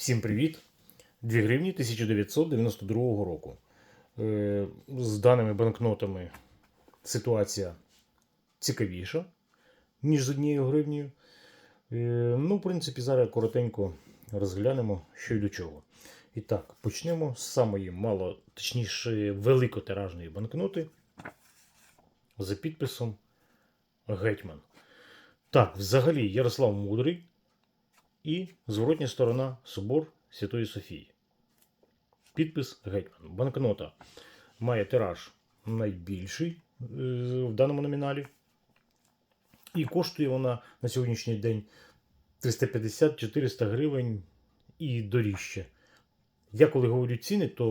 Всім привіт! 2 гривні 1992 року. Е, З даними банкнотами ситуація цікавіша, ніж з однією гривнею. Е, Ну, в принципі, зараз коротенько розглянемо, що й до чого. І так, почнемо з самої мало, точніше, великотиражної банкноти за підписом Гетьман. Так, взагалі, Ярослав Мудрий і зворотня сторона Собор Святої Софії. Підпис Гетьман. Банкнота має тираж найбільший е, в даному номіналі. І коштує вона на сьогоднішній день 350-400 гривень і доріжче. Я коли говорю ціни, то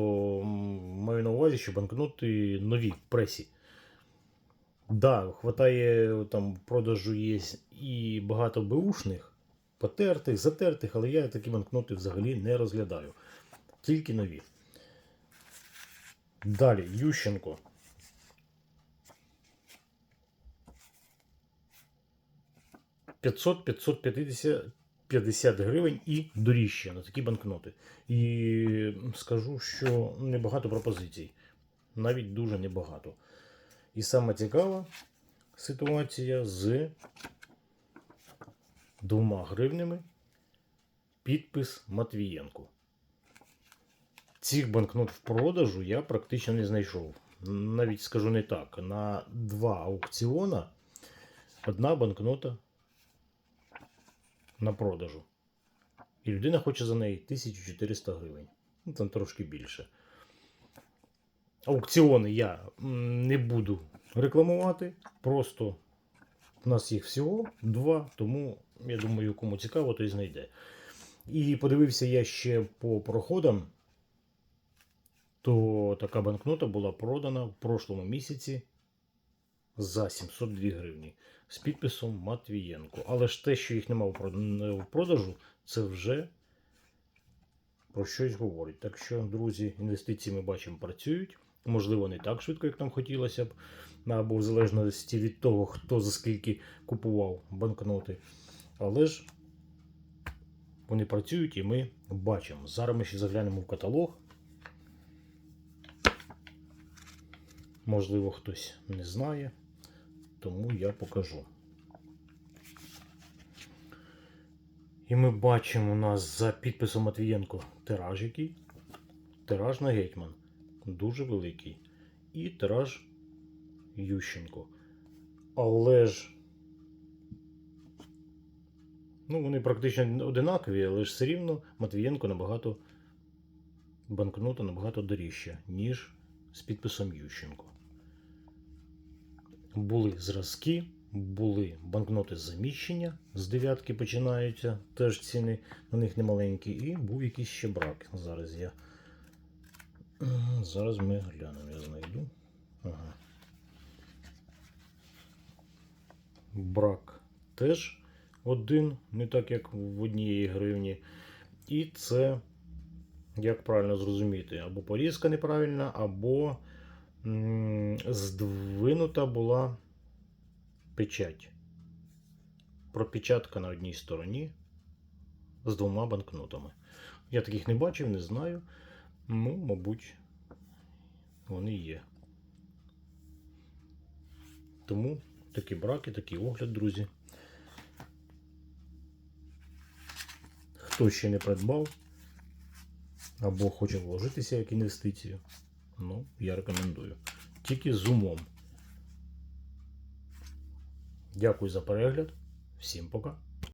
маю на увазі, що банкноти нові в пресі. Да, хватає там продажу є і багато беушних, потертих, затертих, але я такі банкноти взагалі не розглядаю. Тільки нові. Далі, Ющенко. П'ятсот 550 50 гривень і доріжче на такі банкноти. І скажу, що небагато пропозицій. Навіть дуже небагато. І саме цікава ситуація з двома гривнями підпис Матвієнку. Цих банкнот в продажу я практично не знайшов. Навіть скажу не так. На два аукціона одна банкнота на продажу. І людина хоче за неї 1400 гривень. Ну, там трошки більше. Аукціони я не буду рекламувати. Просто у нас їх всього два, тому я думаю, кому цікаво, той знайде. І подивився я ще по проходам, то така банкнота була продана в прошлому місяці за 702 гривні з підписом Матвієнко. Але ж те, що їх немає в в продажу, це вже про щось говорить. Так що, друзі, інвестиції ми бачимо працюють. Можливо, не так швидко, як нам хотілося б, або в залежності від того, хто за скільки купував банкноти. Але ж вони працюють і ми бачимо. Зараз ми ще заглянемо в каталог. Можливо, хтось не знає, тому я покажу. І ми бачимо у нас за підписом Матвієнко тираж який. Тираж на гетьман. Дуже великий. І тираж Ющенко. Але ж. Ну, вони практично одинакові, але ж все рівно Матвієнко набагато банкнота набагато доріжча, ніж з підписом Ющенко. Були зразки, були банкноти заміщення, з дев'ятки починаються, теж ціни на них немаленькі, і був якийсь ще брак. Зараз я. Зараз ми глянемо, я знайду. Ага. Брак теж один, не так як в однієї гривні. І це, як правильно зрозуміти, або порізка неправильна, або м, здвинута була печать. Пропечатка на одній стороні з двома банкнотами. Я таких не бачив, не знаю. Ну, мабуть, вони є. Тому такі браки, такий огляд, друзі. Хто ще не придбав або хоче вложитися як інвестицію, ну, я рекомендую. Тільки з умом. Дякую за перегляд. Всім пока.